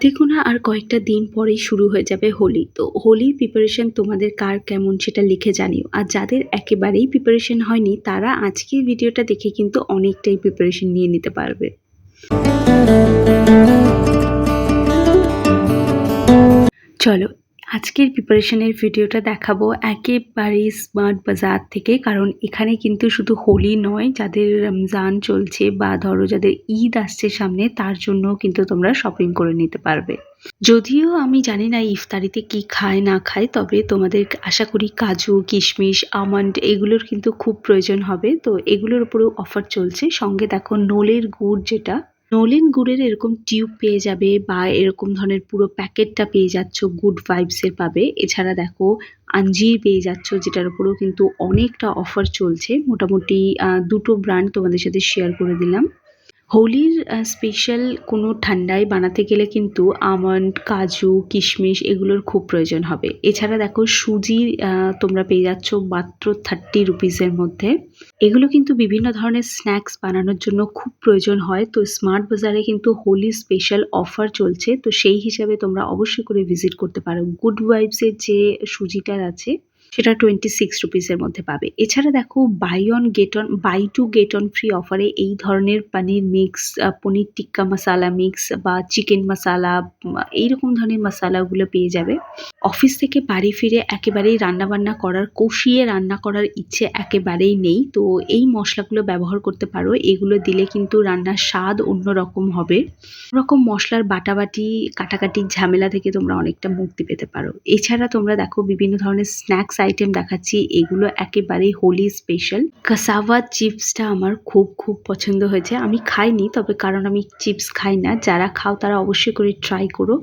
হাতে গোনা আর কয়েকটা দিন পরেই শুরু হয়ে যাবে হোলি। তো হোলির প্রিপারেশন তোমাদের কার কেমন সেটা লিখে জানিও। আর যাদের একেবারেই প্রিপারেশন হয়নি, তারা আজকের ভিডিওটা দেখে কিন্তু অনেকটাই প্রিপারেশন নিয়ে নিতে পারবে। চলো আজকের প্রিপারেশনের ভিডিওটা দেখাবো একেবারেই স্মার্ট বাজার থেকে, কারণ এখানে কিন্তু শুধু হোলি নয়, যাদের রমজান চলছে বা ধরো যাদের ঈদ আসছে সামনে, তার জন্য কিন্তু তোমরা শপিং করে নিতে পারবে। যদিও আমি জানি না ইফতারিতে কি খায়, না খায়, তবে তোমাদের আশা করি কাজু, কিশমিশ, আমন্ড এগুলোর কিন্তু খুব প্রয়োজন হবে। তো এগুলোর উপরেও অফার চলছে। সঙ্গে দেখো, নোলের গুড় যেটা নলেন গুড়ের এরকম টিউব পেয়ে যাবে বা এরকম ধরনের পুরো প্যাকেটটা পেয়ে যাচ্ছ গুড ভাইবসের পাবে। এছাড়া দেখো, আঞ্জির পেয়ে যাচ্ছ, যেটার উপরেও কিন্তু অনেকটা অফার চলছে। মোটামুটি দুটো ব্র্যান্ড তোমাদের সাথে শেয়ার করে দিলাম। হোলির স্পেশাল কোনো ঠান্ডায় বানাতে গেলে কিন্তু আমন্ড, কাজু, কিশমিশ এগুলোর খুব প্রয়োজন হবে। এছাড়া দেখো সুজি তোমরা পেয়ে যাচ্ছ মাত্র থার্টি রুপিসের মধ্যে। এগুলো কিন্তু বিভিন্ন ধরনের স্ন্যাক্স বানানোর জন্য খুব প্রয়োজন হয়। তো স্মার্ট বাজারে কিন্তু হোলি স্পেশাল অফার চলছে। তো সেই হিসাবে তোমরা অবশ্যই করে ভিজিট করতে পারো। গুড ভাইবসের যে সুজিটার আছে সেটা টোয়েন্টি সিক্স রুপিসের মধ্যে পাবে। এছাড়া দেখো buy one get one buy two get one free অফারে এই ধরনের পানির মিক্স পনির টিক্কা মশালা মিক্স বা চিকেন মশালা এইরকম ধরনের মশালাগুলো পেয়ে যাবে। অফিস থেকে বাড়ি ফিরে একেবারেই রান্নাবান্না করার, কষিয়ে রান্না করার ইচ্ছে একেবারেই নেই। তো এই মশলাগুলো ব্যবহার করতে পারো। এগুলো দিলে কিন্তু রান্নার স্বাদ অন্যরকম হবে। রকম মশলার বাটাবাটি, কাটাকাটির ঝামেলা থেকে তোমরা অনেকটা মুক্তি পেতে পারো। এছাড়া তোমরা দেখো, বিভিন্ন ধরনের স্ন্যাক্স আইটেম দেখাচ্ছি, এগুলো একেবারেই হোলি স্পেশাল কাসাভা চিপসটা আমার খুব খুব পছন্দ হয়েছে। আমি খাইনি, তবে কারণ আমি চিপস খাই না। যারা খাও তারা অবশ্যই করে ট্রাই করো।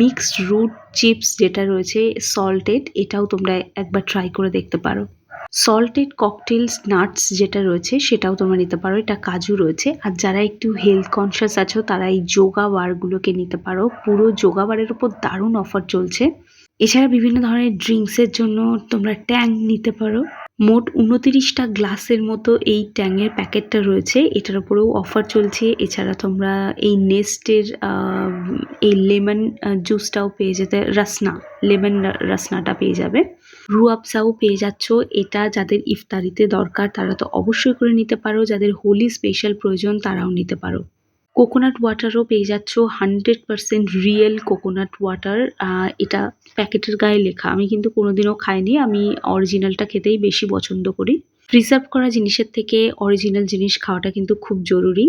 মিক্সড রুট চিপস যেটা রয়েছে সল্টেড এটাও তোমরা একবার ট্রাই করে দেখতে পারো। সল্টেড ককটেলস নাটস যেটা রয়েছে, সেটাও তোমরা নিতে পারো। এটা কাজু রয়েছে। আর যারা একটু হেলথ কনসিয়াস আছো, তারা এই যোগা বারগুলোকে নিতে পারো। পুরো যোগা বারের উপর দারুণ অফার চলছে। এছাড়া বিভিন্ন ধরনের ড্রিঙ্কসের জন্য তোমরা ট্যাং নিতে পারো। মোট উনতিরিশটা গ্লাসের মতো এই ট্যাংয়ের প্যাকেটটা রয়েছে। এটার উপরেও অফার চলছে। এছাড়া তোমরা এই নেস্টের এই লেমন জুসটাও পেয়ে যেতে, রাসনা, লেমন রাসনাটা পেয়ে যাবে। রুয়াবসাও পেয়ে যাচ্ছ। এটা যাদের ইফতারিতে দরকার, তারা তো অবশ্যই করে নিতে পারো। যাদের হোলি স্পেশাল প্রয়োজন, তারাও নিতে পারো। কোকোনাট ওয়াটারও পেয়ে যাচ্ছ hundred percent real coconut water এটা প্যাকেটের গায়ে লেখা। আমি কিন্তু কোনোদিনও খাইনি, আমি অরিজিনালটা খেতেই বেশি পছন্দ করি। প্রিজার্ভ করা জিনিসের থেকে অরিজিনাল জিনিস খাওয়াটা কিন্তু খুব জরুরি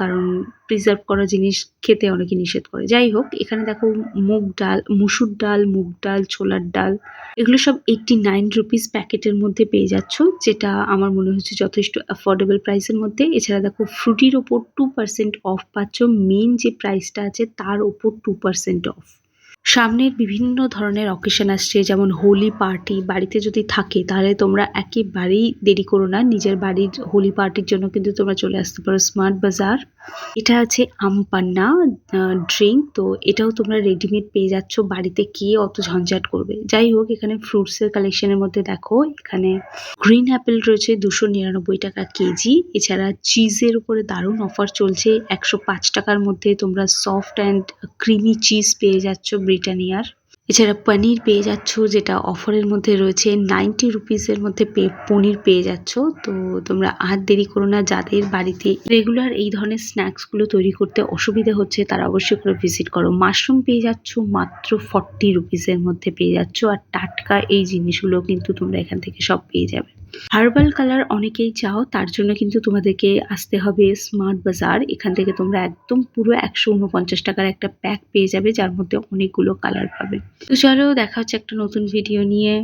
কারণ প্রিজার্ভ করা জিনিস খেতে অনেকে নিষেধ করে। যাই হোক, এখানে দেখো মুগ ডাল, মুসুর ডাল, মুগ ডাল, ছোলার ডাল, এগুলো সব এইটটি নাইন রুপিস প্যাকেটের মধ্যে পেয়ে যাচ্ছ, যেটা আমার মনে হচ্ছে যথেষ্ট অ্যাফোর্ডেবল প্রাইসের মধ্যে। এছাড়া দেখো ফ্রুটির ওপর টু পার্সেন্ট অফ পাচ্ছ মেন যে প্রাইসটা আছে তার ওপর টু পার্সেন্ট অফ সামনের বিভিন্ন ধরনের অকেশন আসছে, যেমন হোলি পার্টি বাড়িতে যদি থাকে, তাহলে তোমরা একেবারেই দেরি করো না। নিজের বাড়ির হোলি পার্টির জন্য কিন্তু তোমরা চলে আসতে পারো। স্মার্ট বাজার এটা আছে আমপান্না ড্রিঙ্ক তো এটাও তোমরা রেডিমেড পেয়ে যাচ্ছ। বাড়িতে কে অত ঝঞ্ঝাট করবে? যাই হোক, এখানে ফ্রুটসের কালেকশনের মধ্যে দেখো, এখানে গ্রিন অ্যাপেল রয়েছে দুশো নিরানব্বই টাকা কেজি। এছাড়া চিজের উপরে দারুণ অফার চলছে। একশো পাঁচ টাকার মধ্যে তোমরা সফট অ্যান্ড ক্রিমি চিজ পেয়ে যাচ্ছ ব্রিটানিয়ার। এছাড়া পনির পেয়ে যাচ্ছ, যেটা অফারের মধ্যে রয়েছে নাইনটি রুপিসের মধ্যে পনির পেয়ে যাচ্ছ। তো তোমরা আর দেরি করো না, যাদের বাড়িতে রেগুলার এই ধরনের স্ন্যাক্সগুলো তৈরি করতে অসুবিধা হচ্ছে, তারা অবশ্যই করে ভিজিট করো। মাশরুম পেয়ে যাচ্ছ, মাত্র ফর্টি রুপিসের মধ্যে পেয়ে যাচ্ছ। আর টাটকা এই জিনিসগুলো কিন্তু তোমরা এখান থেকে সব পেয়ে যাবে। হার্বাল কালার অনেকেই চাও, তার জন্য কিন্তু তোমাদেরকে আসতে হবে স্মার্ট বাজার এখান থেকে তোমরা একদম পুরো একশো উনপঞ্চাশ টাকার একটা প্যাক পেয়ে যাবে, যার মধ্যে অনেকগুলো কালার পাবে। তো চলো, দেখা হচ্ছে একটা নতুন ভিডিও নিয়ে।